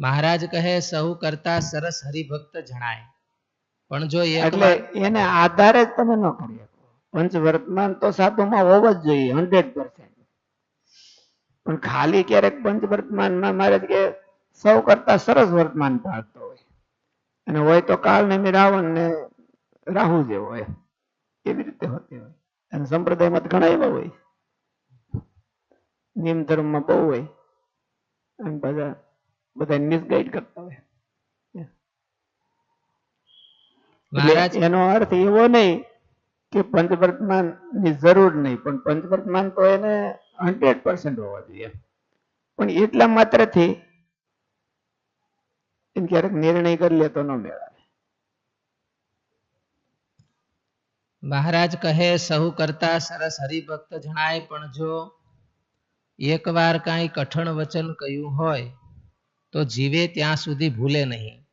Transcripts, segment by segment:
મહારાજ કહે સૌ કરતા સરસ હરિભક્ત જણાય. પણ જો એટલે એને આધારે જ તમે ન કરી શકો. પંચ વર્તમાન તો સાધુમાં હોવો જ જોઈએ હંડ્રેડ પણ ખાલી ક્યારેક પંચ વર્તમાનમાં કે સૌ કરતા સરસ વર્તમાન પાડતો હોય. અને હોય તો કાલ ને રાવણ ને રાહુ જેવો હોય. એવી રીતે હોતી હોય. અને સંપ્રદાયમાં ઘણા એવા હોય. નિયમ ધર્મમાં બહુ હોય. અને બધા બધા મિસગાઈડ કરતા હોય. મહારાજ એનો અર્થ એવો નહીં કે પંચવર્તમાનની જરૂર નહીં પણ પંચવર્તમાન તો એને હંડ્રેડ પર્સન્ટ હોવા જોઈએ. પણ એટલા માત્રથી એમ ક્યારેક નિર્ણય કરી લે તો ન મેળાવે મહારાજ કહે સહુ કરતા સરસ હરિભક્ત જણાય પણ જો એકવાર કાંઈ કઠણ વચન કહ્યું હોય તો જીવે ત્યાં સુધી ભૂલે નહીં.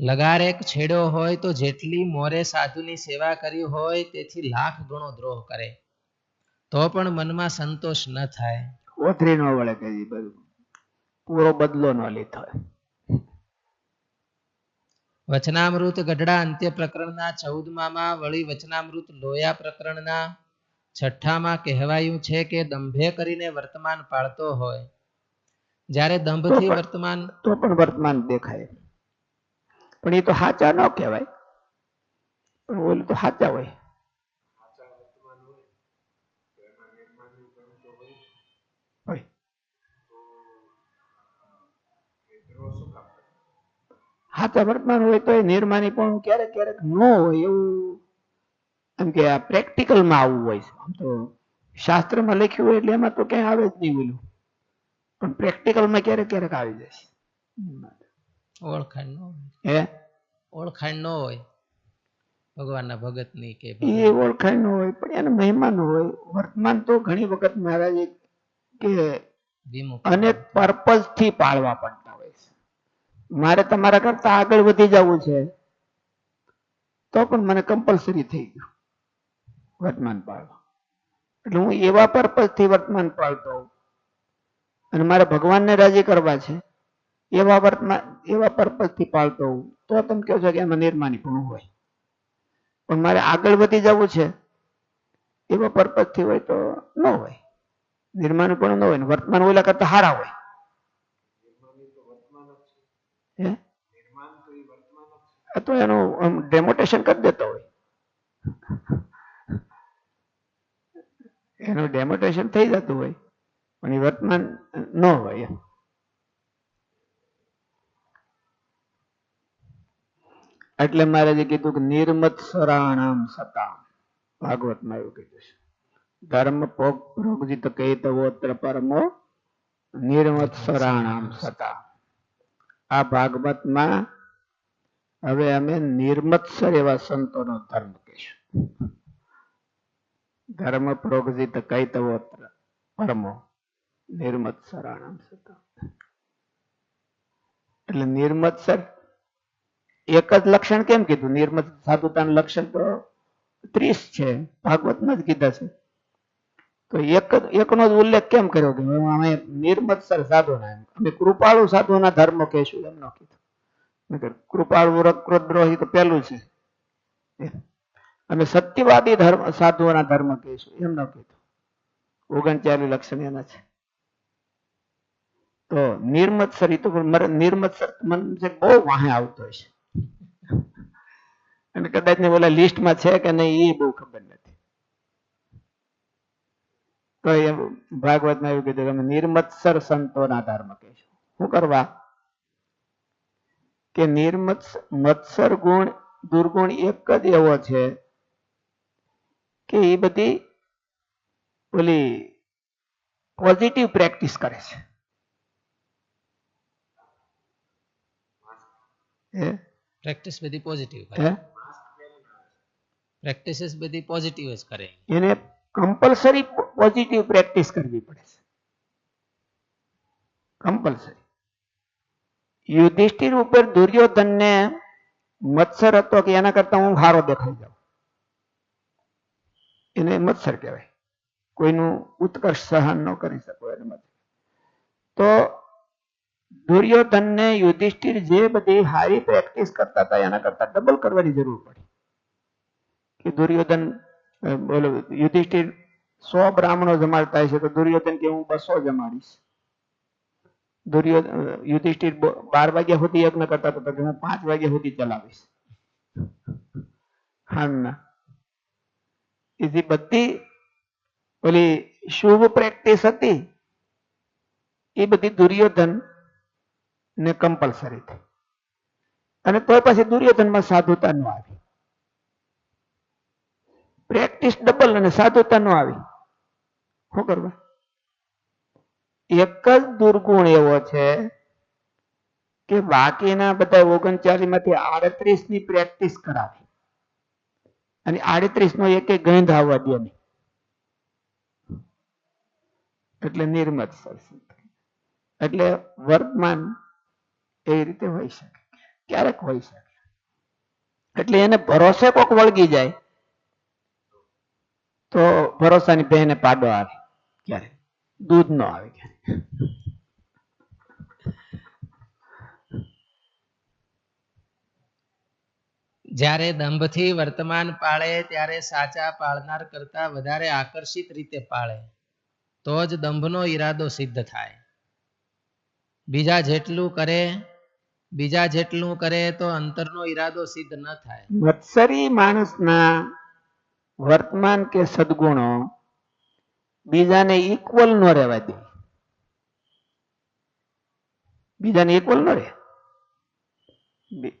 લગારેક છેડો હોય તો જેટલી મોરે સાધુની સેવા કરી હોય તેથી લાખ ગણો દ્રોહ કરે. તો પણ મનમાં સંતોષ ન થાય. ઓથરી ન વળે કઈ બધું. પૂરો બદલો ન લીધો. વચનામૃત ગઢડા અંત્ય પ્રકરણના ચૌદમામાં વળી વચનામૃત લોયા પ્રકરણના છઠ્ઠામાં કહેવાયું છે કે દંભે કરીને વર્તમાન પાળતો હોય. જ્યારે દંભથી વર્તમાન તો પણ વર્તમાન દેખાય. પણ એ તો સાચા ન કહેવાય. પણ ઓલું તો સાચા હોય. હોય. સાચા વર્તમાન હોય તો એ નિર્માની પણ ક્યારેક ક્યારેક ન હોય એવું. એમ કે આ પ્રેક્ટિકલમાં આવવું હોય છે. આમ તો શાસ્ત્રમાં લખ્યું હોય એટલે એમાં તો ક્યાંય આવે જ નહીં ઓલું. પણ પ્રેક્ટિકલમાં ક્યારેક ક્યારેક આવી જાય છે. ઓળખાણ ન હોય. હે? ઓળખાણ ન હોય. ભગવાનના ભગતની કે એ ઓળખાણ ન હોય પણ એને મહિમા ન હોય. વર્તમાન તો ઘણી વખત મહારાજ કે અનેક પર્પઝથી પાળવા પડતા હોય છે. મારે તમારા કરતા આગળ વધી જવું છે તો પણ મને કમ્પલસરી થઈ ગયું વર્તમાન પાળવા એટલે હું એવા પર્પઝથી વર્તમાન પાળતો હોઉં. અને મારે ભગવાનને રાજી કરવા છે એવા વર્તમાન એવા પર્પઝથી પાળતો હોઉં. તો તમે કહો છો કે એમાં નિર્માની પણ હોય. પણ મારે આગળ વધી જવું છે એવા પર્પઝથી હોય તો ન હોય. નિર્માણ પણ ન હોય ને વર્તમાન ઓલા કરતા હારા હોય. હે? તો એનું ડેમોટેશન કરી દેતો હોય. એનું ડેમોટેશન થઈ જતું હોય. પણ એ વર્તમાન ન હોય. એટલે મહારાજે કીધું કે નિર્મત સરાણામ સતા ભાગવતમાં એવું કીધું છે. ધર્મ પોગ પ્રોગજિત કૈતવોત્ર પરમો નિર્મત સરાણામ સતા આ ભાગવતમાં હવે અમે નિર્મત્સર એવા સંતોનો ધર્મ કહીશું. ધર્મ પ્રોગજિત કૈતવોત્ર પરમો નિર્મત્સરાણામ સતા એટલે નિર્મત્સર એક જ લક્ષણ કેમ કીધું? નિર્મત સાધુતાનું લક્ષણ તો ત્રીસ છે. ભાગવતમાં જ કીધા છે. તો એક એકનો જ ઉલ્લેખ કેમ કર્યો કે અમે નિર્મત્સર સાધુના એમ અમે કૃપાળુ સાધુના ધર્મ કહેશું એમ ન કીધું. કૃપાળુ રક્રોદ્રોહી તો પેલું છે. અમે સત્યવાદી ધર્મ સાધુઓના ધર્મ કહીશું એમ ન કીધું. ઓગણચાલી લક્ષણ એના છે. તો નિર્મત્સર એ તો નિર્મત્સર મને બહુ વાહે આવતો હશે અને કદાચ ને ઓલા લિસ્ટમાં છે કે નહીં એ બહુ ખબર નથી. તો એ ભાગવતમાં એવું કીધું અમે નિર્મત્સર સંતોના ધર્મ કહીશું. શું કરવા? કે નિર્મત્સ મત્સર ગુણ, દુર્ગુણ એક જ એવો છે કે એ બધી ઓલી પોઝિટિવ પ્રેક્ટિસ કરે છે. પ્રેક્ટિસ બધી પોઝિટિવ કરે. પ્રેક્ટિસિસ બધી પોઝિટિવ જ કરે. એને કમ્પલસરી પોઝિટિવ પ્રેક્ટિસ કરવી પડે છે. કમ્પલસરી યુધિષ્ઠિર ઉપર દુર્યોધનને મત્સર હતો કે એના કરતા હું હારો દેખાઈ જાઉં. એને મત્સર કહેવાય. કોઈનું ઉત્કર્ષ સહન ન કરી શકો એને મત તો દુર્યોધન ને યુધિષ્ઠિર જે બધી હારી પ્રેક્ટિસ કરતા હતા, એના કરતા ડબલ કરવાની જરૂર પડી. કે દુર્યોધન બોલો, યુધિષ્ઠિર સો બ્રાહ્મણો જમાડતા છે, તો દુર્યોધન કે હું બસો જમાડીશ. દુર્યોધન યુધિષ્ઠિર બાર વાગ્યા સુધી યજ્ઞ કરતા હતા કે હું પાંચ વાગ્યા સુધી ચલાવીશ. હા ના. એથી બધી ઓલી શુભ પ્રેક્ટિસ હતી. એ બધી દુર્યોધન ને કમ્પલસરી થઈ અને તોય પછી દુર્યોધનમાં સાધુતા ન આવી. પ્રેક્ટિસ ડબલ અને સાધુતા ન આવી. શું કરવા? એક જ દુર્ગુણ એવો છે કે બાકીના બધા ઓગણચાલીસમાંથી આડત્રીસની પ્રેક્ટિસ કરાવી. અને આડત્રીસ નો એક ગંધ આવવા દે નહીં. એટલે નિર્મત સરસી. એટલે વર્તમાન એવી રીતે હોઈ શકે. ક્યારેક હોઈ શકે. એટલે એને ભરોસે કોક વળગી જાય, તો ભરોસાની બહેને પાડો આવે ક્યારે? દૂધ નો આવે જ્યારે દંભથી વર્તમાન પાળે, ત્યારે સાચા પાળનાર કરતા વધારે આકર્ષિત રીતે પાળે, તો જ દંભનો ઈરાદો સિદ્ધ થાય. બીજા જેટલું કરે બીજા જેટલું કરે તો અંતરનો ઈરાદો સિદ્ધ ન થાય. મત્સરી માણસના વર્તમાન કે સદગુણો બીજાને ઇક્વલ નો રહેવા દે. બીજાને ઇક્વલ નો રહે.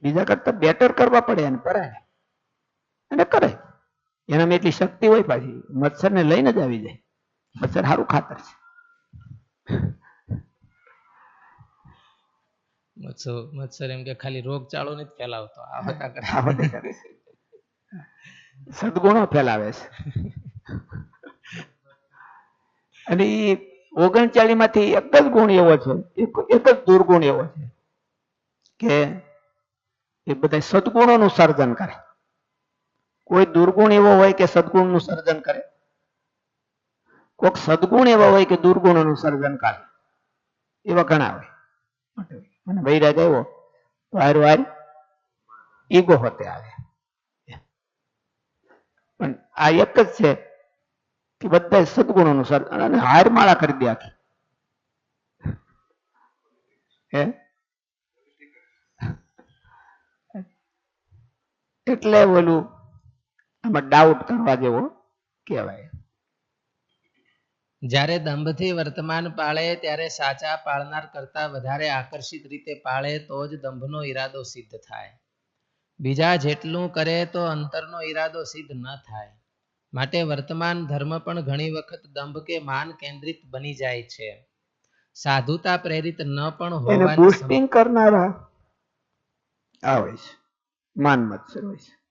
બીજા કરતા બેટર કરવા પડે એને પરાય અને કરે. એનામાં એટલી શક્તિ હોય પાછી. મચ્છરને લઈને જ આવી જાય. મચ્છર સારું ખાતર છે. મત્સર મચ્છર એમ કે ખાલી રોગચાળો નથી ફેલાવતો. આ બધા કરે સદગુણો ફેલાવે છે. અને એ માંથી એક જ ગુણ એવો છે એક જ દુર્ગુણ એવો છે કે એ બધા સદગુણોનું સર્જન કરે. કોઈ દુર્ગુણ એવો હોય કે સદગુણનું સર્જન કરે. કોઈક સદગુણ એવા હોય કે દુર્ગુણોનું સર્જન કરે. એવા ઘણા હોય. અને વૈરાગ આવ્યો. તો વાર વાર ઈગો હોતે આવે. પણ આ એક જ છે કે બધા સદગુણોનું સર અને હાર માળા કરી દે આખી. હે? એટલે ઓલું આમાં ડાઉટ કરવા જેવો કહેવાય. જ્યારે દંભથી વર્તમાન પાળે ત્યારે સાચા પાળનાર કરતાં વધારે આકર્ષિત રીતે પાળે તો જ દંભનો ઈરાદો સિદ્ધ થાય. બીજા જેટલું કરે તો અંતરનો ઈરાદો સિદ્ધ ન થાય. માટે વર્તમાન ધર્મ પણ ઘણી વખત દંભ કે માન કેન્દ્રિત બની જાય છે. સાધુતા પ્રેરિત ન પણ હોવાની કરનારા આવે છે. માન મત હોય છે.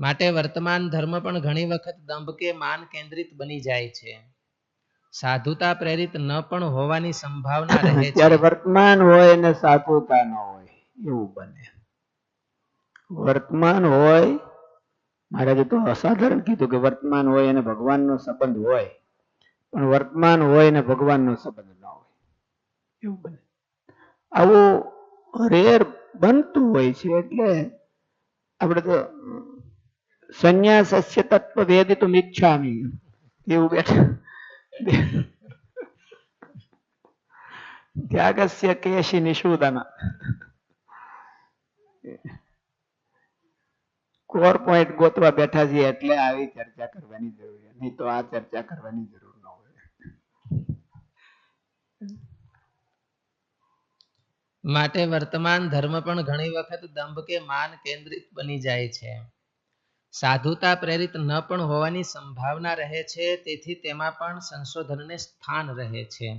માટે વર્તમાન ધર્મ પણ ઘણી વખત દંભ કે માન કેન્દ્રિત બની જાય છે. સાધુતા પ્રેરિત ન પણ હોવાની સંભાવના રહે છે. વર્તમાન હોય ને સાધુતા ન હોય એવું બને. વર્તમાન હોય મહારાજે તો અસાધારણ કીધું કે વર્તમાન હોય અને ભગવાનનો સંબંધ હોય. પણ વર્તમાન હોય અને ભગવાનનો સંબંધ ન હોય. એવું બને. આવું રેર બનતું હોય છે એટલે આપણે તો સંન્યાસસ્ય તત્વ વેદિતું ઈચ્છામી એવું બેઠા ત્યાગસ્ય કેશી નિષૂદન કોર પોઈન્ટ ગોતવા બેઠા છીએ એટલે આવી ચર્ચા કરવાની જરૂર છે નહીં તો આ ચર્ચા કરવાની જરૂર ન હોય માટે વર્તમાન ધર્મ પણ ઘણી વખત દંભ કે માન કેન્દ્રિત બની જાય છે સાધુતા પ્રેરિત ન પણ હોવાની સંભાવના રહે છે, તેથી તેમાં પણ સંશોધનને સ્થાન રહે છે.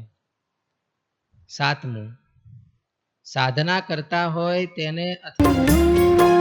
સાતમું, સાધના કરતા હોય તેને અથવા